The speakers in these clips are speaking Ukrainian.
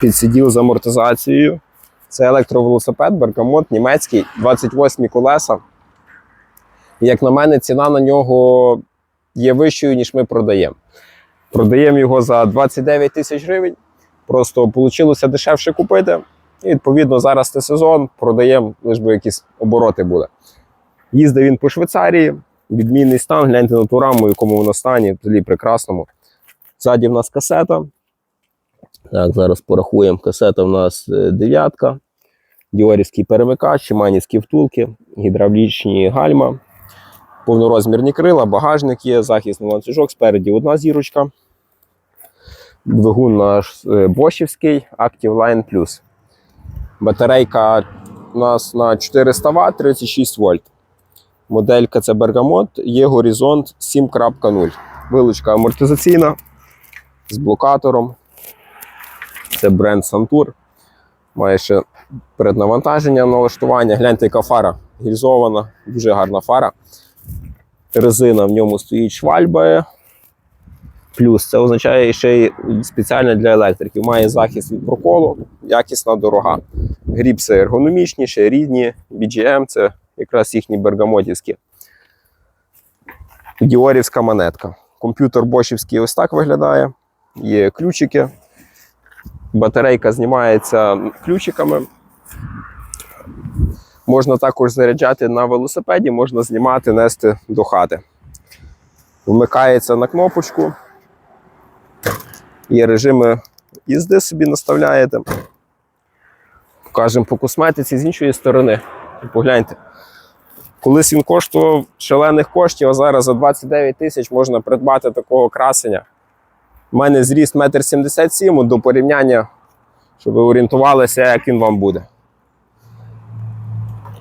Підсидів з амортизацією. Це електровелосипед, Бергамот, німецький, 28 колеса. Як на мене, ціна на нього є вищою, ніж ми продаємо. Продаємо його за 29 тисяч гривень. Просто вийшло дешевше купити. І відповідно зараз це сезон, продаємо, лиш би якісь обороти були. Їздив він по Швейцарії, відмінний стан, гляньте на ту раму, в якому вона стані, взагалі прекрасному. Ззаді в нас касета. Так, зараз порахуємо. Касета в нас е, дев'ятка, діорівський перемикач, чиманівські втулки, гідравлічні гальма, повнорозмірні крила, багажник є, захисний ланцюжок, спереді одна зірочка. Двигун наш е, бошівський Active Line Plus. Батарейка у нас на 400 Вт 36 вольт. Моделька це Bergamot, є горизонт 7.0. Вилучка амортизаційна з блокатором. Це бренд Santur. Має ще переднавантаження налаштування. Гляньте, яка фара гільзована, дуже гарна фара. Резина в ньому стоїть швальба. Плюс це означає ще й спеціально для електриків. Має захист від проколу, якісна дорога. Гріпси ергономічні, ще рідні. BGM це якраз їхні бергамотівські. Діорівська монетка. Комп'ютер бошівський ось так виглядає. Є ключики. Батарейка знімається ключиками. Можна також заряджати на велосипеді, можна знімати, нести до хати. Вмикається на кнопочку. Є режими їзди собі наставляєте. Покажемо по косметиці з іншої сторони. Погляньте. Колись він коштував шалених коштів, а зараз за 29 тисяч можна придбати такого красення. У мене зріст 1,77 м до порівняння, щоб ви орієнтувалися, як він вам буде.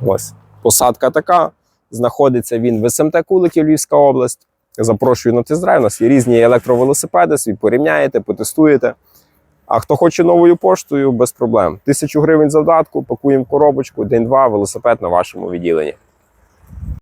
Ось. Посадка така. Знаходиться він в СМТ Куликів, Львівська область. Запрошую на тест-драйв. У нас є різні електровелосипеди, свій порівняєте, потестуєте. А хто хоче новою поштою, без проблем. Тисячу гривень завдатку, пакуємо коробочку, день-два, велосипед на вашому відділенні.